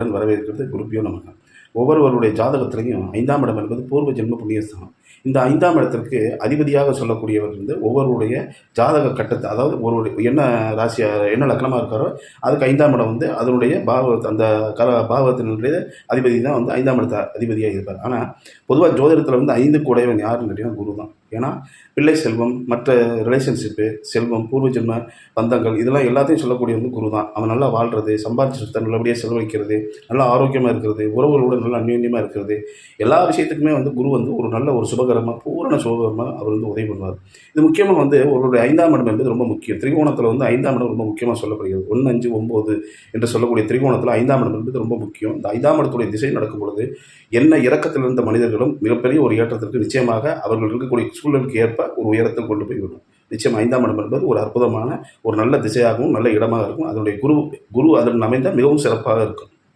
வரவேற்கிறது குருப்பியோ நமக்கு ஒவ்வொருவருடைய ஜாதகத்திலையும் ஐந்தாம் இடம் என்பது பூர்வ ஜென்ம புண்ணியஸ்தானம். இந்த ஐந்தாம் இடத்திற்கு அதிபதியாக சொல்லக்கூடியவர் வந்து ஒவ்வொருடைய ஜாதக கட்டத்தை அதாவது ஒரு என்ன ராசியாக என்ன லக்னமாக இருக்காரோ அதுக்கு ஐந்தாம் இடம் வந்து அதனுடைய பாவ அந்த கர பாவத்தினுடைய அதிபதி தான் வந்து ஐந்தாம் இடத்த அதிபதியாக இருப்பார். ஆனால் பொதுவாக ஜோதிடத்தில் வந்து ஐந்து கூடையவன் யாருன்னு கேட்டீங்கன்னா குரு தான். ஏன்னா பிள்ளை செல்வம் மற்ற ரிலேஷன்ஷிப்பு செல்வம் பூர்வ ஜென்ம பந்தங்கள் இதெல்லாம் எல்லாத்தையும் சொல்லக்கூடிய வந்து குரு தான் அவன் நல்லா வாழ்கிறது சம்பாதிச்ச நல்லபடியாக செலவழிக்கிறது நல்லா ஆரோக்கியமாக இருக்கிறது உறவுகளோட நல்லா அந்யோன்யமாக இருக்கிறது. எல்லா விஷயத்துக்குமே வந்து குரு வந்து ஒரு நல்ல ஒரு சுபகரமாக பூரண சுபகரமாக அவர் வந்து உதவி பண்ணுவார். இது முக்கியமாக வந்து அவருடைய ஐந்தாம் இடம் என்பது ரொம்ப முக்கியம். திரிகோணத்தில் வந்து ஐந்தாம் இடம் ரொம்ப முக்கியமாக சொல்லப்படுகிறது. ஒன்று அஞ்சு ஒம்பது என்று சொல்லக்கூடிய திரிகோணத்தில் ஐந்தாம் இடம் என்பது ரொம்ப முக்கியம். இந்த ஐந்தாம் இடத்துடைய திசை நடக்கும் பொழுது என்ன இறக்கத்தில் இருந்த மனிதர்களும் மிகப்பெரிய ஒரு ஏற்றத்திற்கு நிச்சயமாக அவர்கள் இருக்கக்கூடிய சூழலுக்கு ஏற்ப ஒரு உயரத்தில் கொண்டு போய் விடும். நிச்சயம் ஐந்தாம் இடம் என்பது ஒரு அற்புதமான ஒரு நல்ல திசையாகவும் நல்ல இடமாக இருக்கும். அதனுடைய குரு குரு அதன் அமைந்தால் மிகவும் சிறப்பாக இருக்கும்.